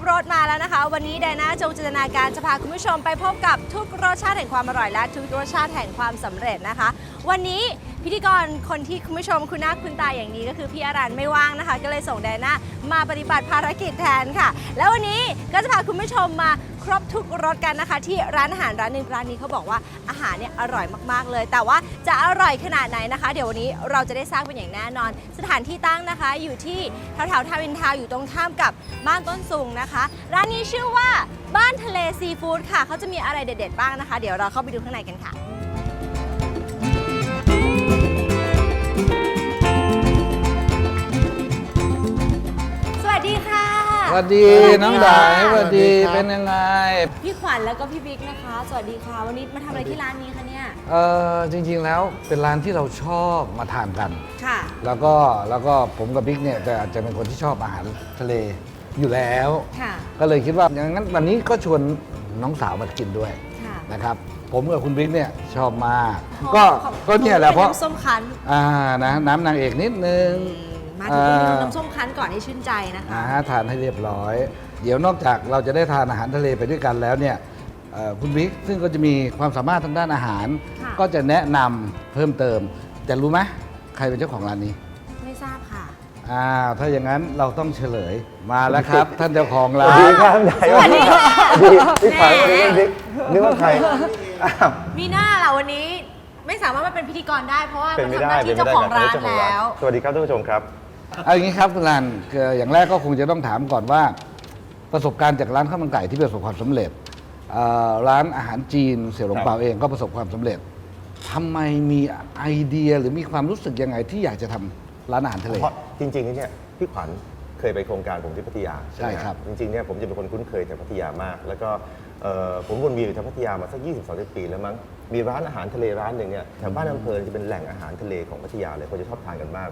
บรถมาแล้วนะคะ วันนี้ไดนาจงจินตนาการจะพาคุณผู้ชมไปพบกับทุกรสชาติแห่งความอร่อยและทุกรสชาติแห่งความสำเร็จนะคะ วันนี้พิธีกรคนที่คุณผู้ชมคุณหน้าคุณตาอย่างนี้ก็คือพี่อารันไม่ว่างนะคะ ก็เลยส่งไดนามาปฏิบัติภารกิจแทนค่ะ แล้ววันนี้ก็จะพาคุณผู้ชมมา ครบทุกรสกันนะคะ ที่ร้านอาหารร้านหนึ่งร้านนี้เขาบอกว่าอาหารเนี่ยอร่อยมากๆเลย แต่ว่าจะอร่อยขนาดไหนนะคะ เดี๋ยววันนี้เราจะได้ทราบเป็นอย่างแน่นอน สถานที่ตั้งนะคะ อยู่ที่แถวแถวๆทาวินทาวอยู่ตรงข้ามกับบ้านต้นซุงนะคะ ร้านนี้ชื่อว่าบ้านทะเลซีฟู้ดค่ะเขาจะมีอะไรเด็ด ๆ บ้างนะคะ เดี๋ยวเราเข้าไปดูข้างในกันค่ะ สวัสดีน้องดายสวัสดีสวัสดีครับเป็นยังไง พี่ขวัญแล้วก็พี่บิ๊กนะคะ สวัสดีค่ะ วันนี้มาทำอะไรที่ร้านนี้คะเนี่ย เออจริงๆแล้วเป็นร้านที่เราชอบมาทานกัน ค่ะ แล้วก็แล้วก็ผมกับบิ๊กเนี่ยจะจะเป็นคนที่ชอบอาหารทะเลอยู่แล้ว ค่ะ ก็เลยคิดว่าอย่างนั้นวันนี้ก็ชวนน้องสาวมากินด้วยค่ะนะครับ ผมกับคุณบิ๊กเนี่ยชอบมาก ก็ขอบก็เนี่ยแหละเพราะน้ำส้มคั้น อ่านะน้ำนางเอกนิดนึง อืม มาถึงเมนูอ่าน้ำส้มคั้นก่อนให้ชื่นใจนะคะนะฮะทานให้เรียบร้อย เดี๋ยวนอกจากเราจะได้ทานอาหารทะเลไปด้วยกันแล้วเนี่ยเอ่อคุณบิ๊กซึ่งก็จะมีความสามารถทางด้านอาหาร ค่ะ ก็จะแนะนำเพิ่มเติม แต่รู้ไหมใครเป็นเจ้าของร้านนี้ไม่ทราบค่ะ อ้าวถ้าอย่างนั้นเราต้องเฉลยมาแล้วครับ ท่านเจ้าของสร้าวัสดีนครับนายสวัสดีค่ะดีพี่ขวัญแหมนึกนึกว่าใครอ้าว มีหน้าล่ะวันนี้ไม่สามารถมาเป็นพิธีกรได้เพราะว่าเป็นมาไม่ทำหได้น้าเป็นที่ไม่เจ้าได้ของกับร้านเจ้าของแล้ว สวัสดีครับท่านผู้ชมครับ เอาอย่างนี้ครับคุณรันคืออย่างแรกก็คงจะต้องถามก่อนว่า ประสบการณ์จากร้านข้าวมันไก่ที่ประสบความสำเร็จเอ่อร้านอาหารจีนเสี่ยวหลงเปาเองก็ประสบความสำเร็จทำไมมีไอเดียหรือมีความรู้สึกยังไงที่อยากจะทำร้านอาหารทะเล เพราะจริงๆเนี่ยพี่ขวัญเคยไปโครงการผมที่พัทยาใช่ไหมใช่ครับจริงๆเนี่ยผมจะเป็นคนคุ้นเคยจากพัทยามาก แล้วก็เอ่อผมวนเวียนอยู่ที่พัทยามาสัก 20 30 ปีแล้วมั้งมีร้านอาหารทะเลร้านหนึ่งเนี่ยแถวบ้านอำเภอจะเป็นแหล่งอาหารทะเลของพัทยาเลยคนจะชอบทานกันมาก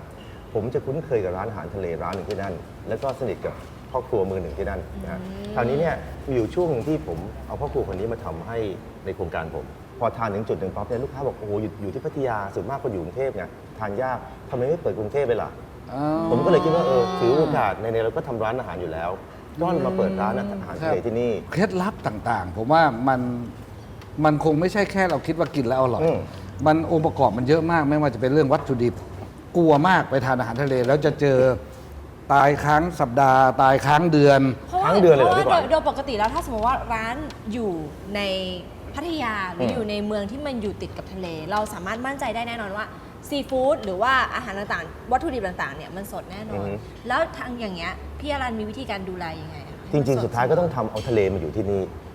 ผมจะคุ้นเคยกับร้านอาหารทะเลร้านหนึ่งที่นั่น แล้วก็สนิทกับพ่อครัวมือหนึ่งที่นั่นนะฮะคราวนี้เนี่ยอยู่ช่วงหนึ่งที่ผมเอาพ่อครัวคนนี้มาทำให้ในโครงการผม พอทานถึงจุดหนึ่งปั๊บเนี่ยลูกค้าบอกโอ้โหอยู่อยู่ที่พัทยาส่วนมากคนอยู่กรุงเทพไงทานยากทำไมไม่เปิดกรุงเทพไปล่ะ อ๋อ ผมก็เลยคิดว่าเออถือโอกาสในในเราก็ทำร้านอาหารอยู่แล้ว ก็มาเปิดร้านอาหารทะเลที่นี่ เคล็ดลับต่างๆ ผมว่ามันมันคงไม่ใช่แค่เราคิดว่ากินแล้วอร่อย อืมมันองค์ประกอบมันเยอะมาก ไม่ว่าจะเป็นเรื่องวัตถุดิบ กลัวมากไปทานอาหารทะเล แล้วจะเจอตายค้างสัปดาห์ ตายค้างเดือนเพราะว่าทั้งเดือนเลยเหรอเพพี่ราะขวัว่าญโดยโดยปกติแล้วถ้าสมมติว่าร้านอยู่ในพัทยาหรืออมอยู่ในเมืองที่มันอยู่ติดกับทะเล เราสามารถมั่นใจได้แน่นอนว่าซีฟู้ดหรือว่าอาหารต่างๆ วัตถุดิบต่างๆเนี่ยมันสดแน่นอน แล้วทางอย่างเงี้ยพี่อารันมีวิธีการดูแลยังไงอะคะจริง ๆ สุดท้ายก็ต้องทำเอาทะเลมาอยู่ที่นี่เพ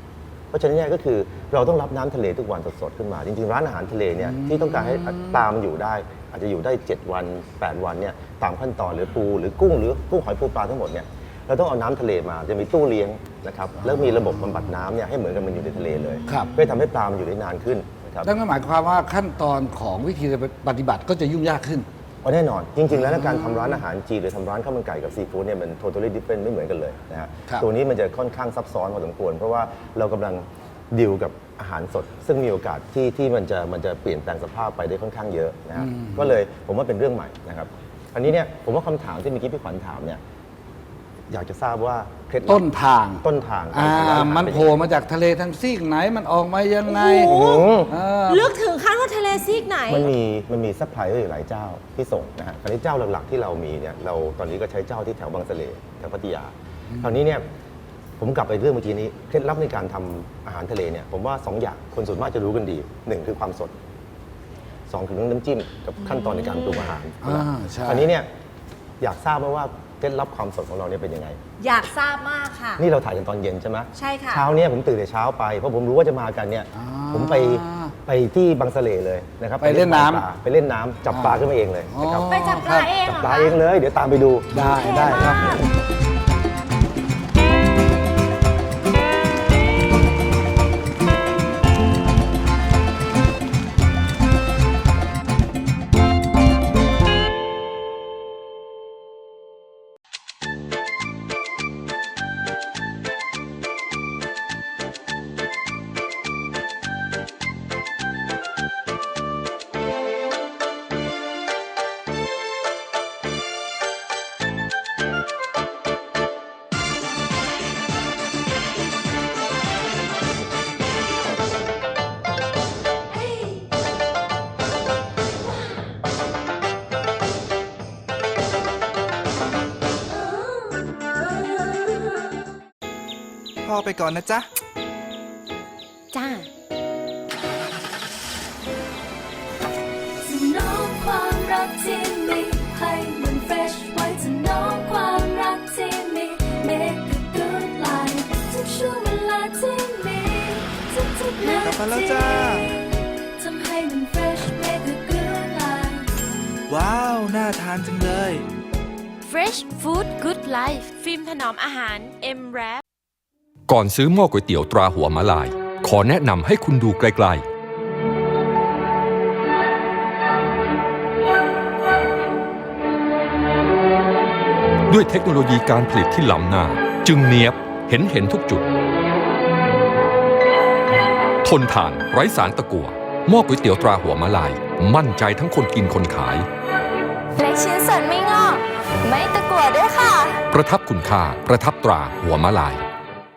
ราะฉะนั้นเนี่ยก็คือเราต้องรับน้ำทะเลทุกวันสดๆขึ้นมา จริงๆ ร้านอาหารทะเลเนี่ยที่ต้องการให้ปลามันอยู่ได้ อาจจะอยู่ได้ 7 วัน 8 วันเนี่ยตามขั้นตอนหรือปูหรือกุ้งหรือกุ้งหอยปูปลาทั้งหมดเนี่ยเราต้องเอาน้ำทะเลมาจะมีตู้เลี้ยงนะครับแล้วมีระบบบำบัดน้ำเนี่ยให้เหมือนกับมันอยู่ในทะเลเลย ครับ เพื่อทำให้ปลามันอยู่ได้นานขึ้นนะครับนั่นก็หมายความว่าขั้นตอนของวิธีปฏิบัติก็จะยุ่งยากขึ้น อ๋อแน่นอน จริง ๆ แล้วการทำร้านอาหารจีนหรือทำร้านข้าวมันไก่กับซีฟู้ดเนี่ยมัน totally different ไม่เหมือนกันเลยนะฮะครับ ตัวนี้มันจะค่อนข้างซับซ้อนพอสมควร เพราะว่าเรากำลังดิวกับอาหารสด ซึ่งมีโอกาสที่ที่มันจะมันจะเปลี่ยนแปลงสภาพไปได้ค่อนข้างเยอะนะฮะก็เลยผมว่าเป็นเรื่องใหม่นะครับอันนี้เนี่ยผมว่าคำถามที่เมื่อกี้พี่ขวัญถามเนี่ย อยากจะทราบว่าเคล็ดลับต้นทาง ต้นทางอ่า การทำร้านอาหารมันเป็โผล่มาจากทะเลทั้งซีกไหนมันออกมายังไงโอ้โห เออ ลึกถึงขั้นว่าทะเลซีกไหน มันมีมันมีซัพพลายเออร์อยู่หลายเจ้าที่ส่งนะฮะคราวนี้เจ้าหลักๆที่เรามีเนี่ยเราตอนนี้ก็ใช้เจ้าที่แถวบางสะเลแถวพัทยาคราวนี้เนี่ยผมกลับไปเรื่องเมื่อกี้นี้เคล็ดลับในการทำอาหารทะเลเนี่ยผมว่าสองอย่างคนส่วนมากจะรู้กันดีหนึ่งคือความสดสองคือเรื่องน้ำจิ้มกับขั้นตอนในการปรุงอาหารอ่าใช่ คราวนี้เนี่ยอยากทราบไหมว่า เคล็ดลับความสดของเราเนี่ยเป็นยังไง อยากทราบมากค่ะ นี่เราถ่ายกันตอนเย็นใช่ไหมใช่ค่ะ เช้าเนี่ยผมตื่นแต่เช้าไปเพราะผมรู้ว่าจะมากันเนี่ยอ่าผมไปไปที่บางสะเลเลยนะครับไปเล่นน้ำปลาไปเล่นน้ำจับปลาขึ้นมาเองเลยนะครับไปจับปลาเองจับเหรอปลาคะ เองเลย เดี๋ยวตามไปดู ได้ได้ครับ เท่มาก พ่อไปก่อนนะจ๊ะ จ้าถนอมความรักที่มีให้มันเฟรชไว้ถนอมความรักที่มี make a good life ทุกช่วงเวลาที่มีทุกๆนากลับมาแล้วทีจ้า ทำให้มันเฟรช make a good life ว้าว น่าทานจังเลย Fresh Food Good Life ฟิล์มถนอมอาหาร M Wrap ก่อนซื้อหม้อก๋วยเตี๋ยวตราหัวมะลาย ขอแนะนำให้คุณดูไกลๆ ด้วยเทคโนโลยีการผลิตที่ล้ำหน้า จึงเนียบเห็นเห็นทุกจุด ทนทานไร้สารตะกั่วหม้อก๋วยเตี๋ยวตราหัวมะลาย มั่นใจทั้งคนกินคนขายเล็กชิ้นส่วนไม่งอก ไม่ตะกั่วด้วยค่ะ ประทับคุณค่าประทับตราหัวมะลาย